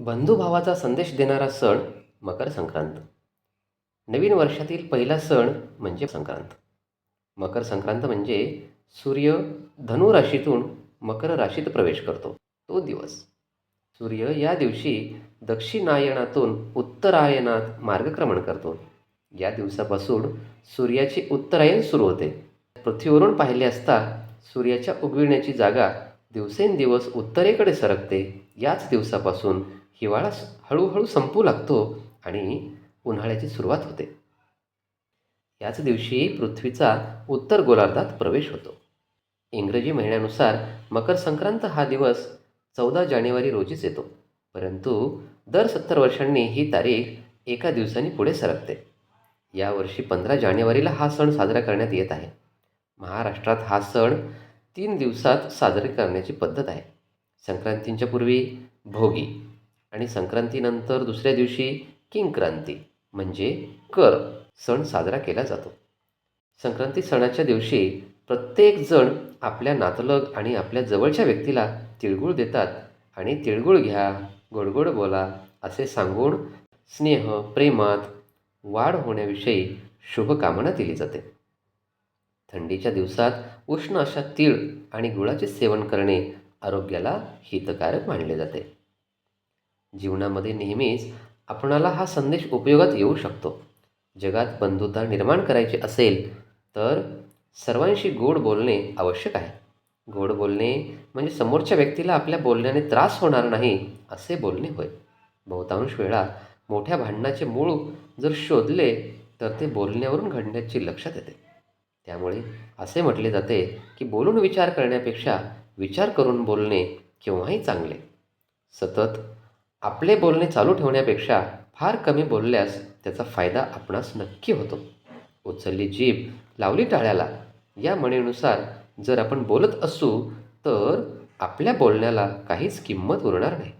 बंधुभावाचा संदेश देणारा सण मकर संक्रांत. नवीन वर्षातील पहिला सण म्हणजे संक्रांत. मकर संक्रांत म्हणजे सूर्य धनु राशीतून मकर राशीत प्रवेश करतो. तो दिवस. सूर्य या दिवशी दक्षिणायनातून उत्तरायणात मार्गक्रमण करतो. या दिवसापासून सूर्याचे उत्तरायण सुरू होते. पृथ्वीवरून पाहिले असता सूर्याच्या उगविण्याची जागा दिवसेंदिवस उत्तरेकडे सरकते. याच दिवसापासून हिवाळा हळूहळू संपू लागतो आणि उन्हाळ्याची सुरुवात होते. याच दिवशी पृथ्वीचा उत्तर गोलार्धात प्रवेश होतो. इंग्रजी महिन्यानुसार मकर संक्रांत हा दिवस चौदा जानेवारी रोजीच येतो. परंतु दर सत्तर वर्षांनी ही तारीख एका दिवसांनी पुढे सरकते. यावर्षी पंधरा जानेवारीला हा सण साजरा करण्यात येत आहे. महाराष्ट्रात हा सण तीन दिवसात साजरे करण्याची पद्धत आहे. संक्रांतींच्या पूर्वी भोगी आणि संक्रांतीनंतर दुसऱ्या दिवशी किंक्रांती म्हणजे कर सण साजरा केला जातो. संक्रांती सणाच्या दिवशी प्रत्येकजण आपल्या नातलग आणि आपल्या जवळच्या व्यक्तीला तिळगुळ देतात आणि तिळगुळ घ्या गोडगोड बोला असे सांगून स्नेह प्रेमात वाढ होण्याविषयी शुभकामना दिली जाते. थंडीच्या दिवसात उष्ण अशा तीळ आणि गुळाचे सेवन करणे आरोग्याला हितकारक मानले जाते. जीवनामध्ये नेहमीच आपणाला हा संदेश उपयोगात येऊ शकतो. जगात बंधुता निर्माण करायची असेल तर सर्वांशी गोड बोलणे आवश्यक आहे. गोड बोलणे म्हणजे समोरच्या व्यक्तीला आपल्या बोलण्याने त्रास होणार नाही असे बोलणे होय. बहुतांश वेळा मोठ्या भांडणाचे मूळ जर शोधले तर ते बोलण्यावरून घडण्याची लक्षात येते. त्यामुळे असे म्हटले जाते की बोलून विचार करण्यापेक्षा विचार करून बोलणे केव्हाही चांगले. सतत आपले बोलणे चालू ठेवण्यापेक्षा फार कमी बोलल्यास त्याचा फायदा आपणास नक्की होतो. उचलली जीभ लावली टाळ्याला. या म्हणीनुसार जर आपण बोलत असू तर आपल्या बोलण्याला काहीच किंमत उरणार नाही.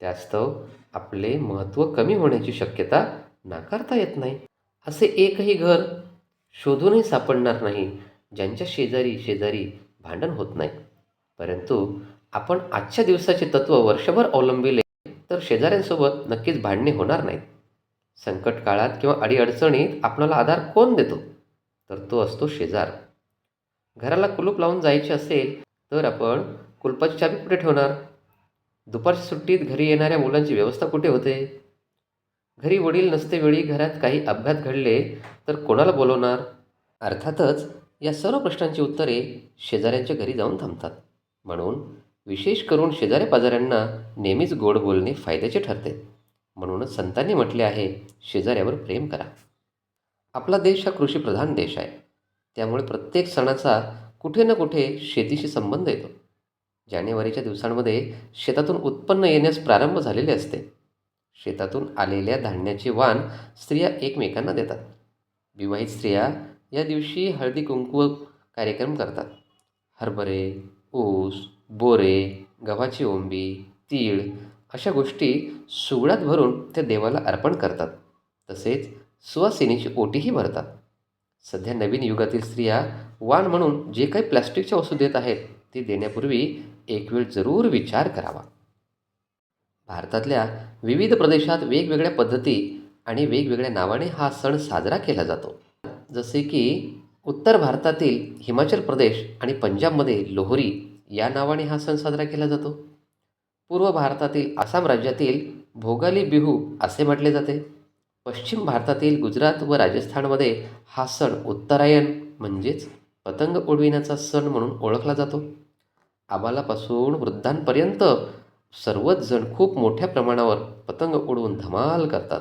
त्यास्तव आपले महत्त्व कमी होण्याची शक्यता नाकारता येत नाही. असे एकही घर शोधूनही सापडणार नाही ज्यांच्या शेजारी शेजारी भांडण होत नाही. परंतु आपण आजच्या दिवसाचे तत्त्व वर्षभर अवलंबिले तर शेजाऱ्यांसोबत नक्कीच भांडणे होणार नाहीत. संकट काळात किंवा अडीअडचणीत आपणाला आधार कोण देतो? तर तो असतो शेजार. घराला कुलूप लावून जायचे असेल तर आपण कुलपाची चाबी कुठे ठेवणार? दुपारच्या सुट्टीत घरी येणाऱ्या मुलांची व्यवस्था कुठे होते? घरी वडील नसते वेळी घरात काही अपघात घडले तर कोणाला बोलवणार? अर्थातच या सर्व प्रश्नांची उत्तरे शेजाऱ्यांच्या घरी जाऊन थांबतात. म्हणून विशेष करून शेजाऱ्या पाजाऱ्यांना नेहमीच गोड बोलणे फायद्याचे ठरते. म्हणूनच संतांनी म्हटले आहे शेजाऱ्यावर प्रेम करा. आपला देश हा कृषीप्रधान देश आहे. त्यामुळे प्रत्येक सणाचा कुठे ना कुठे शेतीशी संबंध येतो. जानेवारीच्या दिवसांमध्ये शेतातून उत्पन्न येण्यास प्रारंभ झालेले असते. शेतातून आलेल्या धान्याचे वाण स्त्रिया एकमेकांना देतात. विवाहित स्त्रिया या दिवशी हळदी कुंकू कार्यक्रम करतात. हरभरे ऊस बोरे गव्हाची ओंबी तीळ अशा गोष्टी सुगडात भरून त्या देवाला अर्पण करतात. तसेच सुवासिनीची ओटीही भरतात. सध्या नवीन युगातील स्त्रिया वाण म्हणून जे काही प्लॅस्टिकच्या वस्तू देत आहेत ती देण्यापूर्वी एक वेळ जरूर विचार करावा. भारतातल्या विविध प्रदेशात वेगवेगळ्या पद्धती आणि वेगवेगळ्या नावाने हा सण साजरा केला जातो. जसे की उत्तर भारतातील हिमाचल प्रदेश आणि पंजाबमध्ये लोहरी या नावाने हा सण साजरा केला जातो. पूर्व भारतातील आसाम राज्यातील भोगाली बिहू असे म्हटले जाते. पश्चिम भारतातील गुजरात व राजस्थानमध्ये हा सण उत्तरायण म्हणजेच पतंग उडविण्याचा सण म्हणून ओळखला जातो. आबालापासून वृद्धांपर्यंत सर्वच जण खूप मोठ्या प्रमाणावर पतंग उडवून धमाल करतात.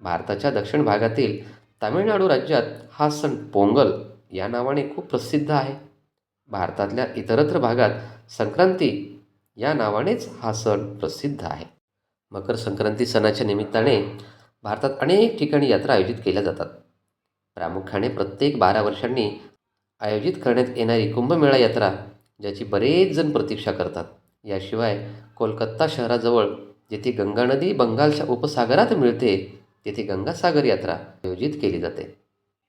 भारताच्या दक्षिण भागातील तामिळनाडू राज्यात हा सण पोंगल या नावाने खूप प्रसिद्ध आहे. भारतातल्या इतरत्र भागात संक्रांती या नावानेच हा सण प्रसिद्ध आहे. मकर संक्रांती सणाच्या निमित्ताने भारतात अनेक ठिकाणी यात्रा आयोजित केल्या जातात. प्रामुख्याने प्रत्येक बारा वर्षांनी आयोजित करण्यात येणारी कुंभमेळा यात्रा ज्याची बरेच जण प्रतीक्षा करतात. याशिवाय कोलकाता शहराजवळ जेथे गंगा नदी बंगालच्या उपसागरात मिळते तेथे गंगासागर यात्रा आयोजित केली जाते.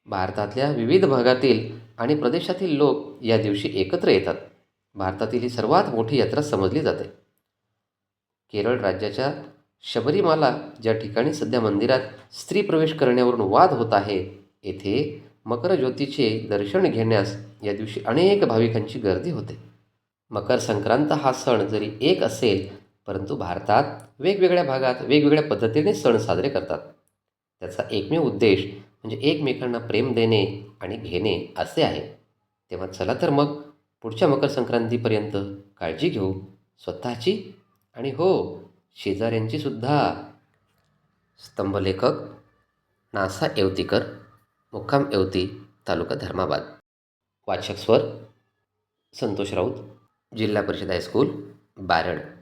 भारतातल्या विविध भागातील आणि प्रदेशातील लोक या दिवशी एकत्र येतात. भारतातील ही सर्वात मोठी यात्रा समजली जाते. केरळ राज्याच्या शबरीमाला ज्या ठिकाणी सध्या मंदिरात स्त्री प्रवेश करण्यावरून वाद होत आहे येथे मकर ज्योतीचे दर्शन घेण्यास या दिवशी अनेक भाविकांची गर्दी होते. मकर संक्रांत हा सण जरी एक असेल परंतु भारतात वेगवेगळ्या भागात वेगवेगळ्या पद्धतीने सण साजरे करतात. त्याचा एकमेव उद्देश म्हणजे एकमेकांना प्रेम देणे आणि घेणे असे आहे. तेव्हा चला तर मग पुढच्या मकर संक्रांतीपर्यंत काळजी घेऊ स्वतःची आणि हो शेजाऱ्यांची सुद्धा. स्तंभलेखक नासा येवतीकर मुक्काम येवती तालुका धर्माबाद. वाचक स्वर संतोष राऊत जिल्हा परिषद हायस्कूल बारड.